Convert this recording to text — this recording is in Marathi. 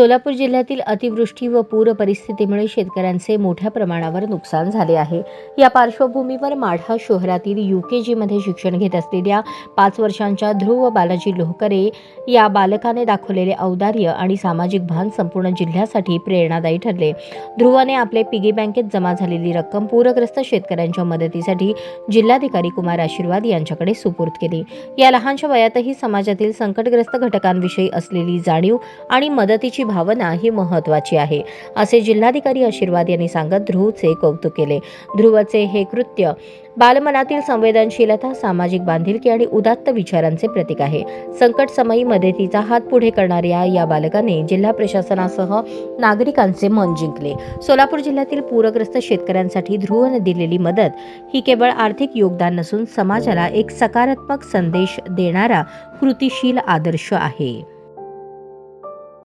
सोलापूर जिल्ह्यातील अतिवृष्टी व पूर परिस्थितीमुळे शेतकऱ्यांचे मोठ्या प्रमाणावर नुकसान झाले आहे. या पार्श्वभूमीवर माढा शहरातील युकेजीमध्ये शिक्षण घेत असलेल्या पाच वर्षांच्या ध्रुव बालाजी लोहकरे या बालकाने दाखवलेले औदार्य आणि सामाजिक भान संपूर्ण जिल्ह्यासाठी प्रेरणादायी ठरले. ध्रुवाने आपले पिगी बँकेत जमा झालेली रक्कम पूरग्रस्त शेतकऱ्यांच्या मदतीसाठी जिल्हाधिकारी कुमार आशीर्वाद यांच्याकडे सुपूर्द केली. या लहानशा वयातही समाजातील संकटग्रस्त घटकांविषयी असलेली जाणीव आणि मदतीची भावना ही महत्त्वाची आहे असे जिल्हाधिकारी आशीर्वाद यांनी सांगत ध्रुवचे कौतुक केले. ध्रुवचे हे कृत्य बालमनातील संवेदनशीलता सामाजिक बांधिलकी आणि उदात्त विचारांचे प्रतीक आहे. संकट समयी मदतीचा हात पुढे करणाऱ्या या बालकाने जिल्हा प्रशासनासह नागरिकांचे मन जिंकले. सोलापूर जिल्ह्यातील पूरग्रस्त शेतकऱ्यांसाठी ध्रुवने दिलेली मदत ही केवळ आर्थिक योगदान नसून समाजाला एक सकारात्मक संदेश देणारा कृतिशील आदर्श आहे.